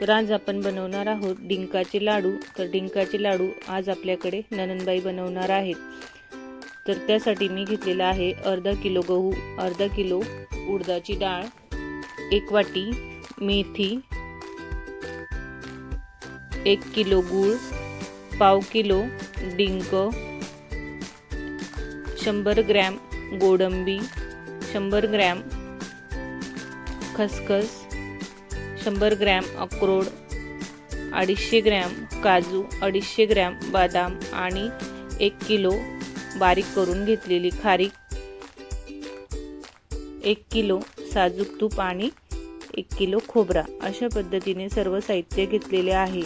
तर आज आपण बनवणार आहोत डिंकाचे लाडू. तर डिंकाचे लाडू आज आपल्याकडे ननंदबाई बनवणार आहेत. तर त्यासाठी मी घेतलेला आहे अर्धा किलो गहू अर्धा किलो उडदाची डाळ एक वाटी मेथी एक किलो गूळ पाव किलो डिंक शंभर ग्रॅम गोडंबी शंभर ग्रॅम खसखस शंभर ग्रॅम अक्रोड अडीचशे ग्रॅम काजू अडीचशे ग्रॅम बदाम आणि एक किलो बारीक करून घेतलेली खारीक एक किलो साजूक तूप आणि एक किलो खोबरा अशा पद्धतीने सर्व साहित्य घेतलेले आहे.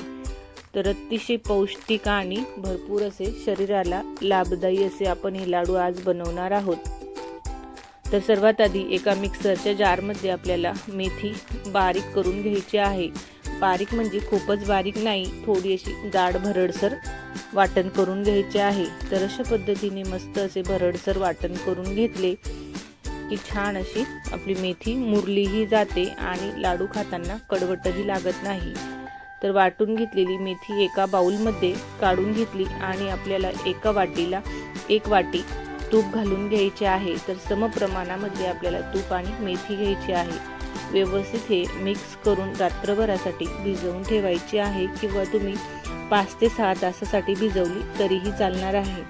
तर अतिशय पौष्टिक आणि भरपूर असे शरीराला लाभदायी असे आपण हे लाडू आज बनवणार आहोत. तर सर्वात आधी एका मिक्सरच्या जारमध्ये आपल्याला मेथी बारीक करून घ्यायची आहे. बारीक म्हणजे खूपच बारीक नाही थोडी अशी जाड भरडसर वाटण करून घ्यायचे आहे. तर अशा पद्धतीने मस्त असे भरडसर वाटण करून घेतले की छान अशी आपली मेथी मुरलीही जाते आणि लाडू खाताना कडवटही लागत नाही. तर वाटून घेतलेली मेथी एका बाऊलमध्ये काढून घेतली आणि आपल्याला एका वाटीला एक वाटी तूप घालून घ्यायचे आहे तर समप्रमाणामध्ये आपल्याला तूप आणि मेथी घ्यायची आहे. व्यवस्थित हे मिक्स करून रात्रभरासाठी भिजवून ठेवायची आहे किंवा तुम्ही पाच ते सहा तासासाठी भिजवली तरीही चालणार आहे.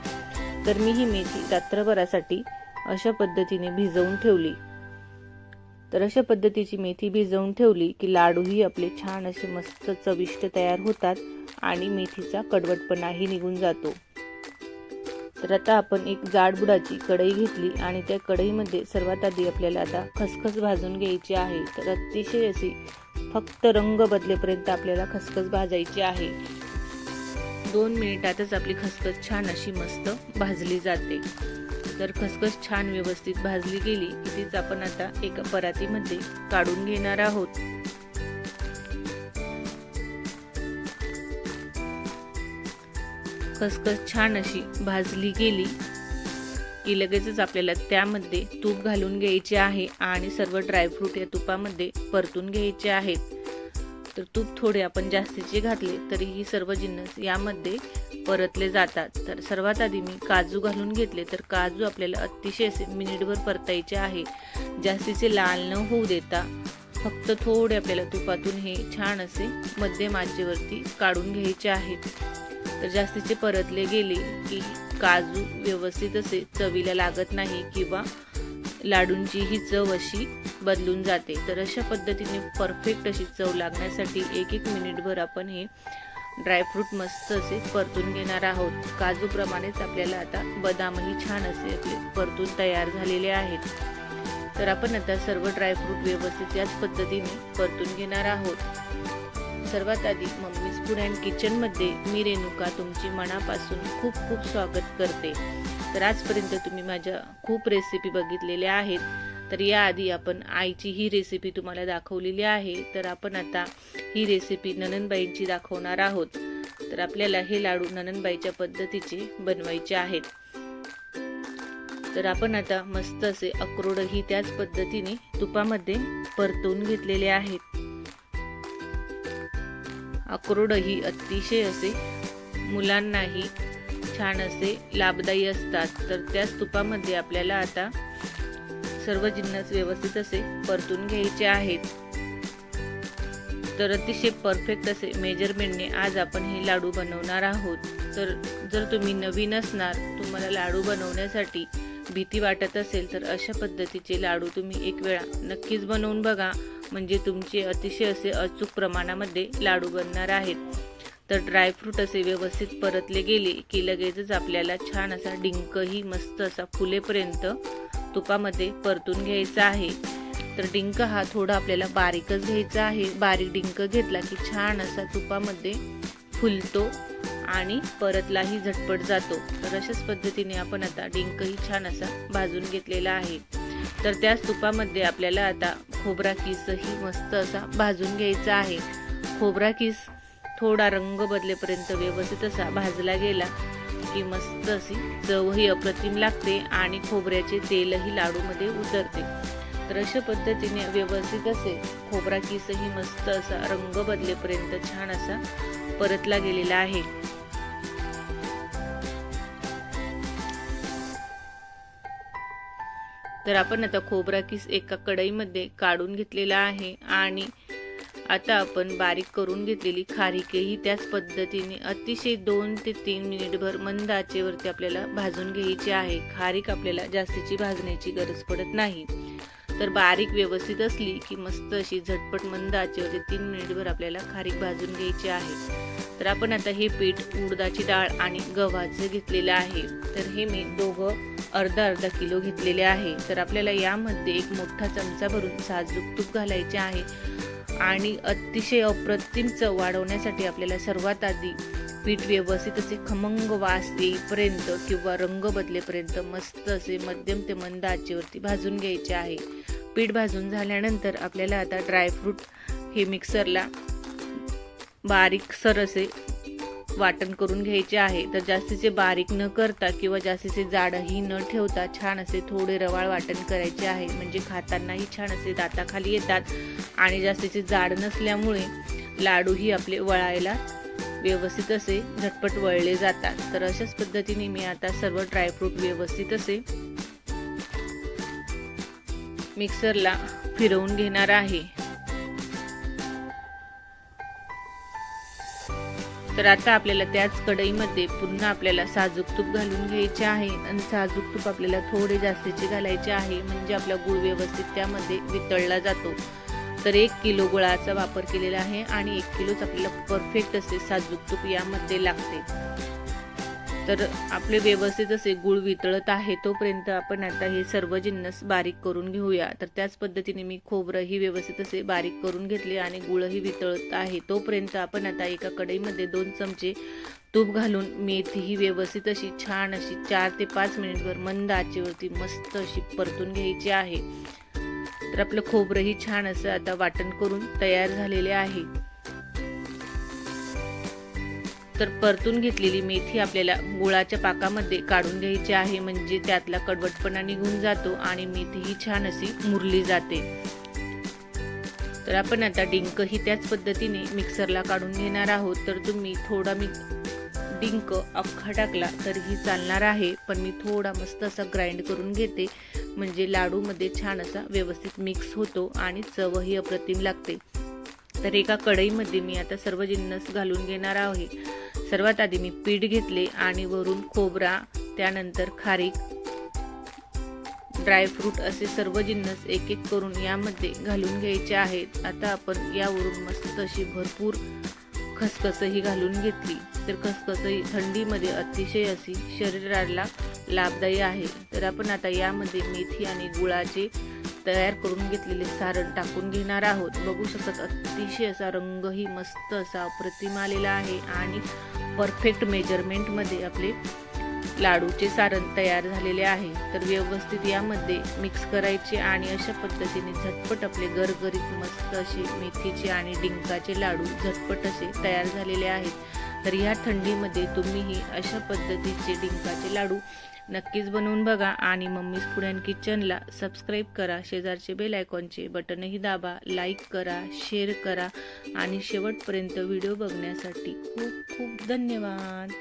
तर मी ही मेथी रात्रभरासाठी अशा पद्धतीने भिजवून ठेवली. तर अशा पद्धतीची मेथी भिजवून ठेवली की लाडूही आपले छान असे मस्त चविष्ट तयार होतात आणि मेथीचा कडवटपणाही निघून जातो. तर आता आपण एक जाडबुडाची कढई घेतली आणि त्या कढईमध्ये सर्वात आधी आपल्याला आता खसखस भाजून घ्यायची आहे. तर अतिशय अशी फक्त रंग बदलेपर्यंत आपल्याला खसखस भाजायची आहे. दोन मिनिटातच आपली खसखस छान अशी मस्त भाजली जाते. तर खसखस छान व्यवस्थित भाजली गेली की तीच आपण आता एका परातीमध्ये काढून घेणार आहोत. खसखस छान अशी भाजली गेली की लगेचच आपल्याला त्यामध्ये तूप घालून घ्यायचे आहे आणि सर्व ड्रायफ्रूट या तुपामध्ये परतून घ्यायचे आहेत. तर तूप थोडे आपण जास्तीचे घातले तरी ही सर्व जिन्नस यामध्ये परतले जातात. तर सर्वात आधी मी काजू घालून घेतले तर काजू आपल्याला अतिशय असे मिनिटभर परतायचे आहे. जास्तीचे लाल न होऊ देता फक्त थोडे आपल्याला तुपातून हे छान असे मध्यम आचेवरती काढून घ्यायचे आहेत. तर जास्तीचे परतले गेले की काजू व्यवस्थित असे चवीला लागत नाही किंवा लाडूंची ही चव अशी बदलून जाते. तर अशा पद्धतीने परफेक्ट अशी चव लागण्यासाठी एक एक मिनिटभर आपण हे ड्रायफ्रूट मस्त असे परतून घेणार आहोत. काजूप्रमाणेच आपल्याला आता बदामही छान असे आपले परतून तयार झालेले आहेत. तर आपण आता सर्व ड्रायफ्रूट व्यवस्थित याच पद्धतीने परतून घेणार आहोत. सर्वात आधी मम्मी फूड अँड किचनमध्ये मी रेणुका तुमची मनापासून खूप खूप स्वागत करते. तर आजपर्यंत तुम्ही माझ्या खूप रेसिपी बघितलेल्या आहेत. तर याआधी आपण आईची ही रेसिपी तुम्हाला दाखवलेली आहे. तर आपण आता ही रेसिपी ननंदबाईंची दाखवणार आहोत. तर आपल्याला हे लाडू ननंदबाईच्या पद्धतीचे बनवायचे आहेत. तर आपण आता मस्त असे अक्रोडही त्याच पद्धतीने तुपामध्ये परतून घेतलेले आहेत. अक्रोडही अतिशय असे मुलांनाही छान असे लाभदायी असतात. तर त्याच तुपामध्ये आपल्याला आता सर्व जिन्नस व्यवस्थित असे परतून घ्यायचे आहेत. तर अतिशय परफेक्ट असे मेजरमेंटने आज आपण हे लाडू बनवणार आहोत. तर जर तुम्ही नवीन असणार तुम्हाला लाडू बनवण्यासाठी भीती वाटत असेल तर अशा पद्धतीचे लाडू तुम्ही एक वेळा नक्कीच बनवून बघा. म्हणजे तुमचे अतिशय असे अचूक प्रमाणामध्ये लाडू बनणार आहेत. तर ड्रायफ्रूट असे व्यवस्थित परतले गेले की लगेचच आपल्याला छान असा डिंकही मस्त असा फुलेपर्यंत तुपामध्ये परतून घ्यायचा आहे. तर डिंक हा थोडा आपल्याला बारीकच घ्यायचा आहे. बारीक डिंक घेतला की छान असा तुपामध्ये फुलतो आणि परतलाही झटपट जातो. तर अशाच पद्धतीने आपण आता डिंकही छान असा भाजून घेतलेला आहे. तर त्याच तुपामध्ये आपल्याला आता खोबरा किसही मस्त असा भाजून घ्यायचा आहे. खोबरा किस थोडा रंग बदलेपर्यंत व्यवस्थित असा भाजला गेला की मस्त अशी चवही अप्रतिम लागते आणि खोबऱ्याचे तेलही लाडूमध्ये उतरते. तर अशा पद्धतीने व्यवस्थित असे खोबरा किसही मस्त असा रंग बदलेपर्यंत छान असा परतला गेलेला आहे. तर आपण आता खोबरा किस एका कढईमध्ये काढून घेतलेला आहे आणि आता आपण बारीक करून घेतलेली खारीकेही त्याच पद्धतीने अतिशय दोन ते तीन मिनिटभर मंद आचेवरती आपल्याला भाजून घ्यायची आहे. खारीक आपल्याला जास्तीची भाजण्याची गरज पडत नाही. तर बारीक व्यवस्थित असली की मस्त अशी झटपट मंद आचेवरती तीन मिनिटभर आपल्याला खारीक भाजून घ्यायची आहे. तर आपण आता हे पीठ उडदाची डाळ आणि गव्हाचं घेतलेलं आहे. तर हे मी दोघं अर्धा अर्धा किलो घेतलेले आहे. तर आपल्याला यामध्ये एक मोठा चमचा भरून साजूक तूप घालायचे आहे. आणि अतिशय अप्रतिम चव वाढवण्यासाठी आपल्याला सर्वात आधी पीठ व्यवस्थित असे खमंग वास येईपर्यंत किंवा रंग बदलेपर्यंत मस्त असे मध्यम ते मंद आचेवरती भाजून घ्यायचे आहे. पीठ भाजून झाल्यानंतर आपल्याला आता ड्रायफ्रूट हे मिक्सरला बारीक सर असे वाटण करून घ्यायचे आहे. तर जास्तीचे बारीक न करता किंवा जास्तीचे जाडही न ठेवता छान असे थोडे रवाळ वाटण करायचे आहे. म्हणजे खातानाही छान असे दाताखाली येतात आणि जास्तीचे जाड नसल्यामुळे लाडूही आपले वळायला व्यवस्थित असे झटपट वळले जातात. तर अशाच पद्धतीने मी आता सर्व ड्रायफ्रूट व्यवस्थित असे मिक्सरला फिरवून घेणार आहे. तर आता आपल्याला त्याच कढईमध्ये पुन्हा आपल्याला साजूक तूप घालून घ्यायचे आहे आणि साजूक तूप आपल्याला थोडे जास्तीचे घालायचे आहे म्हणजे आपला गुळ व्यवस्थित त्यामध्ये वितळला जातो. तर एक किलो गुळाचा वापर केलेला आहे आणि एक किलोच आपल्याला परफेक्ट असे साजूक तूप यामध्ये लागते. तर आपले व्यवस्थित असे गुळ वितळत आहे तोपर्यंत आपण आता हे सर्व जिन्नस बारीक करून घेऊया. तर त्याच पद्धतीने मी खोबरंही व्यवस्थित असे बारीक करून घेतले आणि गुळही वितळत आहे. तोपर्यंत आपण आता एका कढईमध्ये दोन चमचे तूप घालून मेथी ही व्यवस्थित अशी छान अशी चार ते पाच मिनिटभर मंद आचेवरती मस्त अशी परतून घ्यायची आहे. तर आपलं खोबरंही छान असं आता वाटण करून तयार झालेले आहे. तर परतून घेतलेली मेथी आपल्याला गुळाच्या पाकामध्ये काढून घ्यायची आहे. म्हणजे त्यातला कडवटपणा निघून जातो आणि मेथी ही छान अशी मुरली जाते. तर आपण आता डिंक ही त्याच पद्धतीने मिक्सरला काढून घेणार आहोत. तर तुम्ही थोडा मी डिंक अख्खा टाकला तरीही चालणार आहे. पण मी थोडा मस्त असा ग्राइंड करून घेते. म्हणजे लाडूमध्ये छान असा व्यवस्थित मिक्स होतो आणि चवही अप्रतिम लागते. तर एका कढईमध्ये मी आता सर्व जिन्नस घालून घेणार आहे. सर्वात आधी मी पीठ घेतले आणि वरून खोबरा त्यानंतर खारीक ड्रायफ्रूट असे सर्व जिन्नस एक एक करून यामध्ये घालून घ्यायचे आहेत. आता आपण यावरून मस्त अशी भरपूर खसखसही घालून घेतली. तर खसखसही थंडीमध्ये अतिशय अशी शरीराला लाभदायी आहे. तर आपण आता यामध्ये मेथी आणि गुळाचे तयार करून घेतलेले सारण टाकून घेणार आहोत. बघू शकत अतिशय असा रंगही मस्त असा अप्रतिम आलेला आहे आणि परफेक्ट मेजरमेंटमध्ये आपले लाडूचे सारण तयार झालेले आहे. तर व्यवस्थित यामध्ये मिक्स करायचे आणि अशा पद्धतीने झटपट आपले गरगरीत मस्त असे मेथीचे आणि डिंकाचे लाडू झटपट असे तयार झालेले आहेत. तर ह्या थंडीमध्ये तुम्हीही अशा पद्धतीचे डिंकाचे लाडू नक्कीच बनवून बघा आणि मम्मीज पुढ्यान किचनला सबस्क्राईब करा शेजारचे बेल आयकॉनचे बटनही दाबा लाईक करा शेअर करा आणि शेवटपर्यंत व्हिडिओ बघण्यासाठी खूप खूप धन्यवाद.